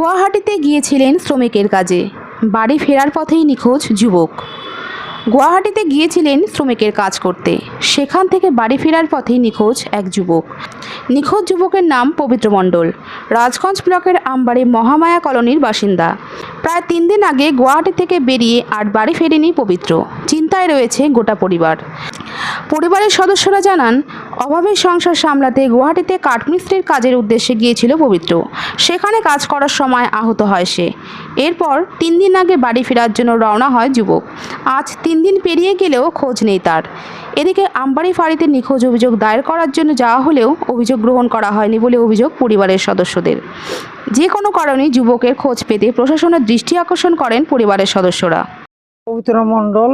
গুয়াহাটিতে গিয়েছিলেন শ্রমিকের কাজে। বাড়ি ফেরার পথেই নিখোঁজ যুবক। গুয়াহাটিতে গিয়েছিলেন শ্রমিকের কাজ করতে। সেখান থেকে বাড়ি ফেরার পথেই নিখোঁজ এক যুবক। নিখোঁজ যুবকের নাম পবিত্র মণ্ডল। রাজগঞ্জ ব্লকের আমবাড়ি মহামায়া কলোনির বাসিন্দা। প্রায় তিন দিন আগে গুয়াহাটি থেকে বেরিয়ে আর বাড়ি ফেরেনি পবিত্র। চিন্তায় রয়েছে গোটা পরিবার। পরিবারের সদস্যরা জানান অভাবের সংসার সামলাতে গুয়াহাটিতে কাঠমিস্ত্রির কাজের উদ্দেশ্যে গিয়েছিল পবিত্র। সেখানে কাজ করার সময় আহত হয় সে। এরপর তিন দিন আগে বাড়ি ফেরার জন্য রওনা হয় যুবক। আজ তিন দিন পেরিয়ে গেলেও খোঁজ নেই তার। এদিকে আমবাড়ি ফাঁড়িতে নিখোঁজ অভিযোগ দায়ের করার জন্য যাওয়া হলেও অভিযোগ গ্রহণ করা হয়নি বলে অভিযোগ পরিবারের সদস্যদের। যে কোনো কারণে যুবকের খোঁজ পেতে প্রশাসনের দৃষ্টি আকর্ষণ করেন পরিবারের সদস্যরা। পবিত্র মণ্ডল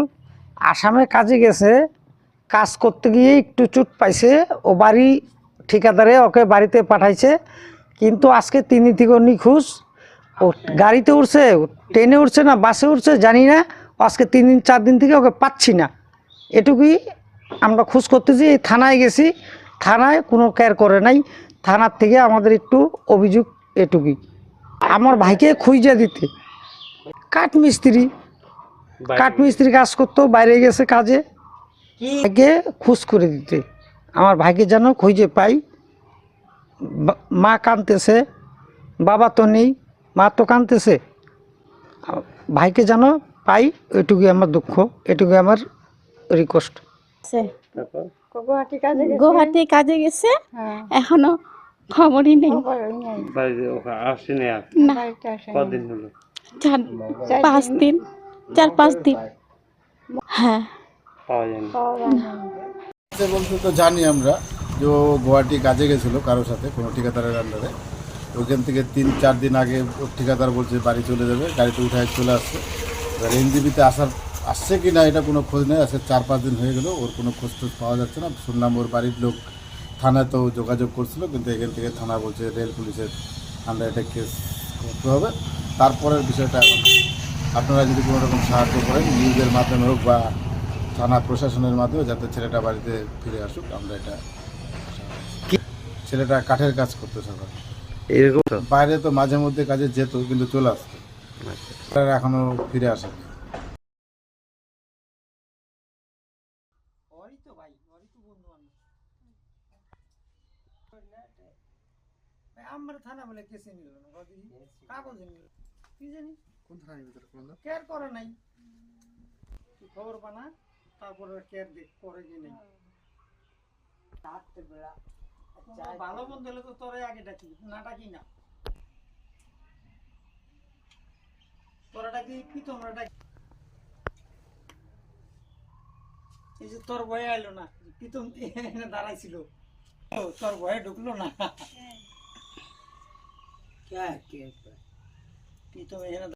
আসামে কাজে গেছে। কাজ করতে গিয়ে একটু চুট পাইছে। ও বাড়ি ঠিকাদারে ওকে বাড়িতে পাঠাইছে। কিন্তু আজকে তিনি থেকে নিখোঁজ। ও গাড়িতে উঠছে ট্রেনে উঠছে না বাসে উঠছে জানি না। ও আজকে তিন দিন চার দিন থেকে ওকে পাচ্ছি না। এটুকুই আমরা খোঁজ করতেছি এই থানায় গেছি। থানায় কোনো কেয়ার করে নাই। থানার থেকে আমাদের একটু অভিযোগ এটুকুই। আমার ভাইকে খুঁজে দিতে। কাঠ মিস্ত্রি কাঠমিস্ত্রি কাজ করতো বাইরে গেছে কাজে। ভাইকে খুশ করে দিতে। আমার ভাইকে যেন খুঁজে পাই। মা কাঁদতেছে বাবা তো নেই মা তো কাঁদতেছে। ভাইকে যেন পাই এটুকুই আমার দুঃখ এটুকুই আমার রিকোয়েস্ট গুয়াহাটি কাজে গেছে? এখনও খবরই নেই। চার পাঁচ দিন চার পাঁচ দিন। হ্যাঁ। পাওয়া যায়নি। বলতে তো জানি আমরা যে ও গুয়াহাটি কাজে গেছিল কারোর সাথে কোনো ঠিকাদারের আন্ডারে ওইখান থেকে তিন চার দিন আগে ওর ঠিকাদার বলছে বাড়ি চলে যাবে গাড়িতে উঠায় চলে আসছে। এবার এনজিবিতে আসার আসছে কি না এটা কোনো খোঁজ নেই আসে চার পাঁচ দিন হয়ে গেল ওর কোনো খোঁজ টোজ পাওয়া যাচ্ছে না। শুনলাম ওর বাড়ির লোক থানায় তো যোগাযোগ করছিল কিন্তু এখান থেকে থানা বলছে রেল পুলিশের আন্ডারে এটা কেস করতে হবে। তারপরের বিষয়টা আপনারা যদি কোনো রকম সাহায্য করেন নিউজের মাধ্যমে হোক বা থানা প্রশাসনের মাধ্যমে যাতে ছেলেটা বাড়িতে ফিরে আসুক আমরা এটা ছেলেটা কাঠের কাজ করতো সকাল। এরকম বাইরে তো মাঝে মধ্যে কাজে যেত কিন্তু চলে আসতো। তারা এখনও ফিরে আসেনি আমার থানা বলে কেসে নিল না কাগজে নিল কি জানি? কোন থানার ভিতরে কেয়ার করে নাই। খবর পানা? তারপরে কেয়ার দেখ করে কি নেই। ভালো মন্দ হলে তো তোরে আগে ডাকি না ডাকি না। তোরা ডাকি পিতমরা ডাকি? এই যে তোর ভয়ে আইলো না পিতম এখানে দাঁড়াইছিল? ও, তোর ভয়ে ঢুকলো না? পিতম এখানে